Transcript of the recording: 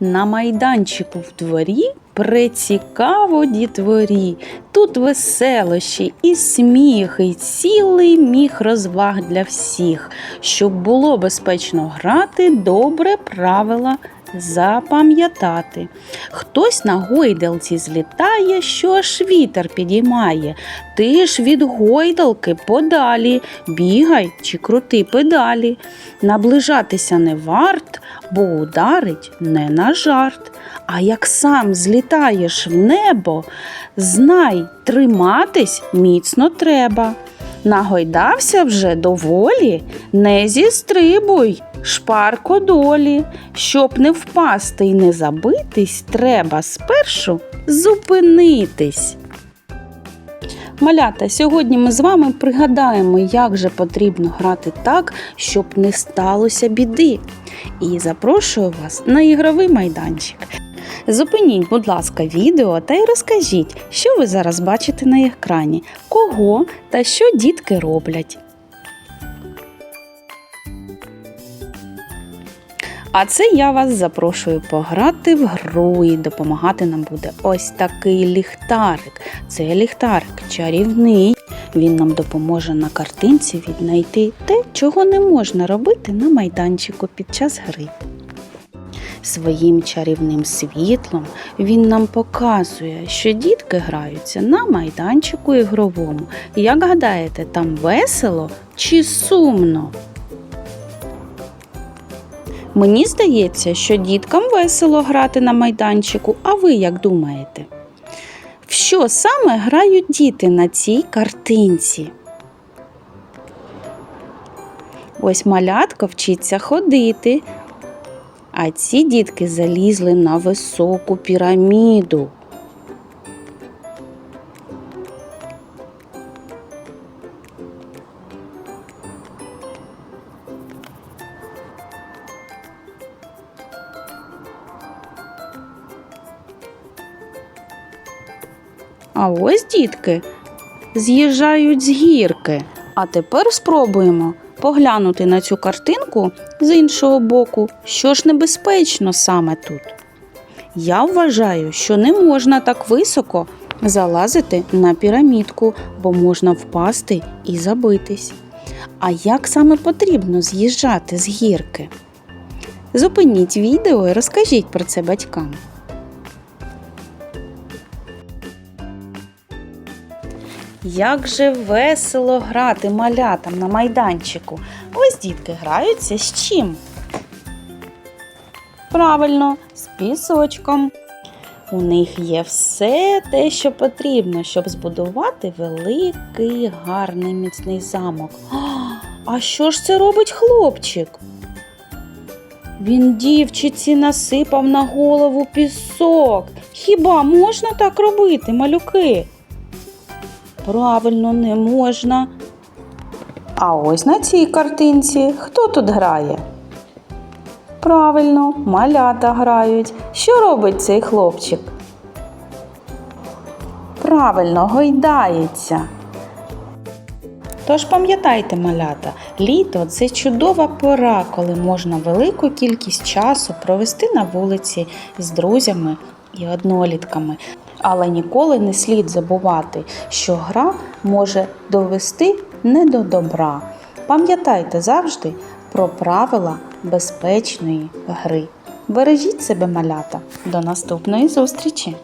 На майданчику в дворі прецікаво дітворі. Тут веселощі і сміх, і цілий міг розваг для всіх. Щоб було безпечно грати, добре правила запам'ятати. Хтось на гойдалці злітає, що аж вітер підіймає. Ти ж від гойдалки подалі, бігай чи крути педалі. Наближатися не варт, бо ударить не на жарт. А як сам злітаєш в небо, знай, триматись міцно треба. Нагойдався вже доволі, не зістрибуй, шпарко долі. Щоб не впасти й не забитись, треба спершу зупинитись. Малята, сьогодні ми з вами пригадаємо, як же потрібно грати так, щоб не сталося біди. І запрошую вас на ігровий майданчик. Зупиніть, будь ласка, відео та й розкажіть, що ви зараз бачите на екрані, кого та що дітки роблять. А це я вас запрошую пограти в гру і допомагати нам буде ось такий ліхтарик. Це ліхтарик чарівний. Він нам допоможе на картинці віднайти те, чого не можна робити на майданчику під час гри. Своїм чарівним світлом він нам показує, що дітки граються на майданчику ігровому. Як гадаєте, там весело чи сумно? Мені здається, що діткам весело грати на майданчику, а ви як думаєте? В що саме грають діти на цій картинці? Ось малятко вчиться ходити, а ці дітки залізли на високу піраміду. А ось дітки з'їжджають з гірки. А тепер спробуємо поглянути на цю картинку з іншого боку, що ж небезпечно саме тут. Я вважаю, що не можна так високо залазити на пірамідку, бо можна впасти і забитись. А як саме потрібно з'їжджати з гірки? Зупиніть відео і розкажіть про це батькам. Як же весело грати малятам на майданчику. Ось дітки граються з чим? Правильно, з пісочком. У них є все те, що потрібно, щоб збудувати великий гарний міцний замок. А, що ж це робить хлопчик? Він дівчиці насипав на голову пісок. Хіба можна так робити, малюки? Правильно, не можна. А ось на цій картинці хто тут грає? Правильно, малята грають. Що робить цей хлопчик? Правильно, гойдається. Тож пам'ятайте, малята, літо це чудова пора, коли можна велику кількість часу провести на вулиці з друзями і однолітками. Але ніколи не слід забувати, що гра може довести не до добра. Пам'ятайте завжди про правила безпечної гри. Бережіть себе, малята. До наступної зустрічі!